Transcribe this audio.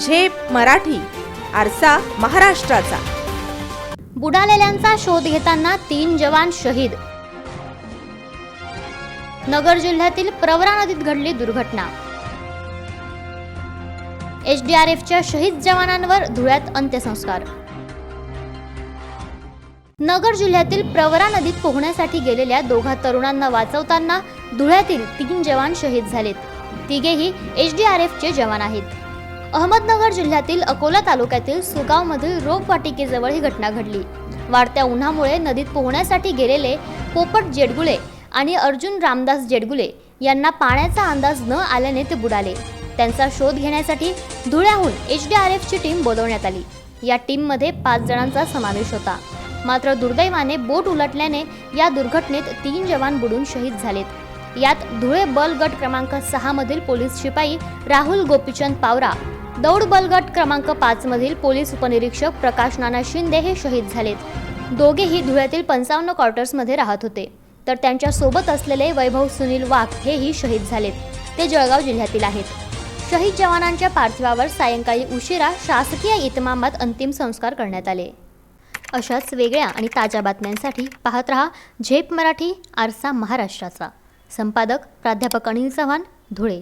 झेप मराठी आरसा महाराष्ट्राचा. बुडालेल्यांचा शोध घेताना तीन जवान शहीद. नगर जिल्ह्यातील प्रवरा नदीत घडली दुर्घटना. एसडीआरएफच्या शहीद जवानांवर धुळ्यात अंत्यसंस्कार. नगर जिल्ह्यातील प्रवरा नदीत पोहण्यासाठी गेलेल्या दोघा तरुणांना वाचवताना धुळ्यातील तीन जवान शहीद झालेत. तिघेही एच डी आर एफचे जवान आहेत. अहमदनगर जिल्ह्यातील अकोला तालुक्यातील सुगावमधील रोपवाटिकेजवळ ही घटना घडली. वाढत्या उन्हामुळे नदीत पोहण्यासाठी गेलेले पोपट जेडगुळे आणि अर्जुन रामदास जेडगुले यांना पाण्याचा अंदाज न आल्याने ते बुडाले. त्यांचा शोध घेण्यासाठी धुळ्याहून एच डी आर एफची टीम बोलवण्यात आली. या टीममध्ये पाच जणांचा समावेश होता. मात्र दुर्दैवाने बोट उलटल्याने या दुर्घटनेत तीन जवान बुडून शहीद झालेत. यात धुळे बल गट क्रमांक सहा मधील पोलीस शिपाई राहुल गोपीचंद पावरा दौड बलगट क्रमांक पाच मधील पोलीस उपनिरीक्षक प्रकाश नाना शिंदे हे शहीद झालेत. दोघेही धुळ्यातील पंचावन्न क्वार्टर्समध्ये राहत होते. तर त्यांच्यासोबत असलेले वैभव सुनील वाघ हेही शहीद झालेत. ते जळगाव जिल्ह्यातील आहेत. शहीद जवानांच्या पार्थिवावर सायंकाळी उशिरा शासकीय इतमामात अंतिम संस्कार करण्यात आले. अशाच वेगळ्या आणि ताज्या बातम्यांसाठी पाहत रहा झेप मराठी आरसा महाराष्ट्राचा. संपादक प्राध्यापक अनिल चव्हाण धुळे.